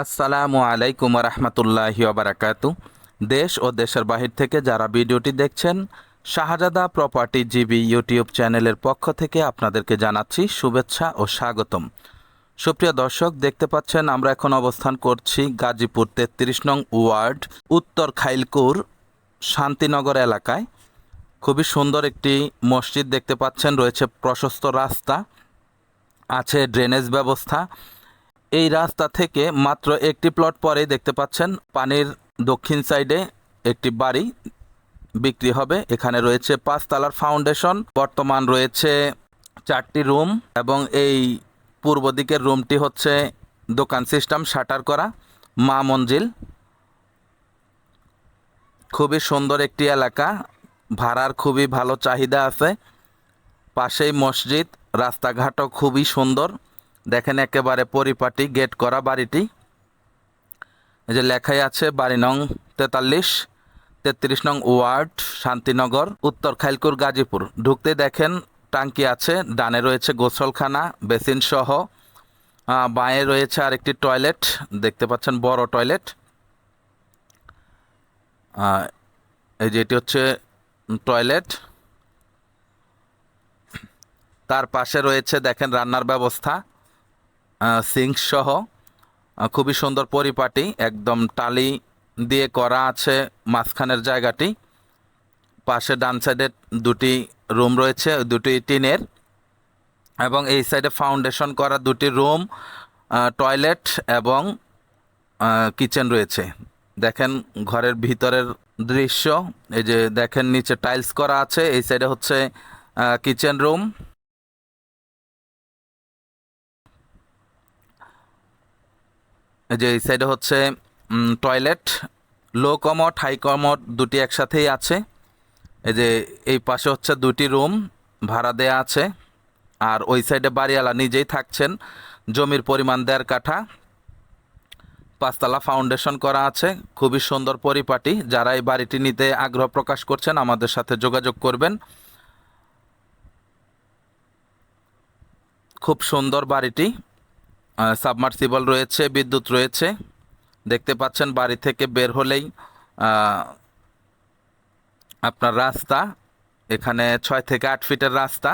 আসসালামু আলাইকুম রহমতুল্লাহি বারাকাতু দেশ ও দেশের বাহির থেকে যারা ভিডিওটি দেখছেন, শাহজাদা প্রপার্টি জিবি ইউটিউব চ্যানেলের পক্ষ থেকে আপনাদেরকে জানাচ্ছি শুভেচ্ছা ও স্বাগতম। সুপ্রিয় দর্শক, দেখতে পাচ্ছেন আমরা এখন অবস্থান করছি গাজীপুর তেত্রিশ নং ওয়ার্ড, উত্তর খাইলকুর, শান্তিনগর এলাকায়। খুবই সুন্দর একটি মসজিদ দেখতে পাচ্ছেন, রয়েছে প্রশস্ত রাস্তা, আছে ড্রেনেজ ব্যবস্থা। এই রাস্তা থেকে মাত্র একটি প্লট পরেই দেখতে পাচ্ছেন, পানির দক্ষিণ সাইডে একটি বাড়ি বিক্রি হবে। এখানে রয়েছে পাঁচতলার ফাউন্ডেশন বর্তমান রয়েছে চারটি রুম এবং এই পূর্ব দিকের রুমটি হচ্ছে দোকান সিস্টেম শাটার করা, মা মঞ্জিল। খুবই সুন্দর একটি এলাকা, ভাড়ার খুবই ভালো চাহিদা আছে। পাশেই মসজিদ, রাস্তাঘাটও খুবই সুন্দর। দেখেন একেবারে পরিপাটি গেট করা বাড়িটি। এই যে লেখাই আছে, বাড়ি নং তেতাল্লিশ, তেত্রিশ নং ওয়ার্ড, শান্তিনগর, উত্তর খাইলকুর, গাজীপুর। ঢুকতে দেখেন টাঙ্কি আছে, ডানে রয়েছে গোসলখানা, বেসিন সহ বাঁয়ে রয়েছে আরেকটি টয়লেট, দেখতে পাচ্ছেন বড় টয়লেট। এই যে এটি হচ্ছে টয়লেট। তার পাশে রয়েছে, দেখেন রান্নার ব্যবস্থা। সিঙ্ক সহ খুবই সুন্দর পরিপাটি, একদম টালি দিয়ে করা আছে মাঝখানের জায়গাটি। পাশে ডান সাইডে দুটি রুম রয়েছে, দুটি টিনের। এবং এই সাইডে ফাউন্ডেশন করা দুটি রুম টয়লেট এবং কিচেন রয়েছে। দেখেন ঘরের ভিতরের দৃশ্য, এই যে দেখেন নিচে টাইলস করা আছে, এই সাইডে হচ্ছে কিচেন রুম যে এই সাইডে হচ্ছে toilet low commode high commode দুটি একসাথেই আছে। এই যে এই পাশে হচ্ছে দুটি রুম ভাড়া দেয়া আছে। আর ওই সাইডে বাড়িওয়ালা নিজেই থাকছেন, জমির পরিমাণ দেড় কাঠা। পাঁচতলা ফাউন্ডেশন করা আছে, খুবই সুন্দর পরিপাটি। যারা এই বাড়িটি নিতে আগ্রহ প্রকাশ করছেন, আমাদের সাথে যোগাযোগ করবেন। খুব সুন্দর বাড়িটি। সাবমার্সিবল রয়েছে, বিদ্যুৎ রয়েছে। দেখতে পাচ্ছেন বাড়ি থেকে বের হলেই আপনার রাস্তা, এখানে ছয় থেকে আট ফিটের রাস্তা।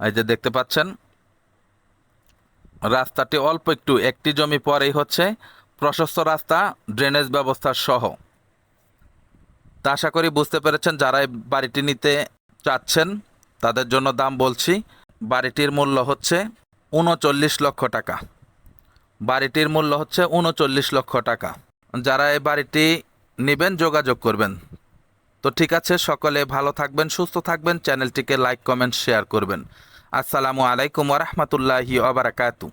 এই যে দেখতে পাচ্ছেন, রাস্তাটি অল্প একটু, একটি জমি পরেই হচ্ছে, প্রশস্ত রাস্তা, ড্রেনেজ ব্যবস্থা সহ। তা আশা করি বুঝতে পেরেছেন যারা এই বাড়িটি নিতে চাচ্ছেন, তাদের জন্য দাম বলছি, বাড়িটির মূল্য হচ্ছে উনচল্লিশ লক্ষ টাকা। বাড়িটির মূল্য হচ্ছে উনচল্লিশ লক্ষ টাকা। যারা এই বাড়িটি নেবেন, যোগাযোগ করবেন। তো ঠিক আছে, সকলে ভালো থাকবেন, সুস্থ থাকবেন। চ্যানেলটিকে লাইক, কমেন্ট, শেয়ার করবেন। আসসালামু আলাইকুম ওরহমতুল্লাহি ওবরাকাতু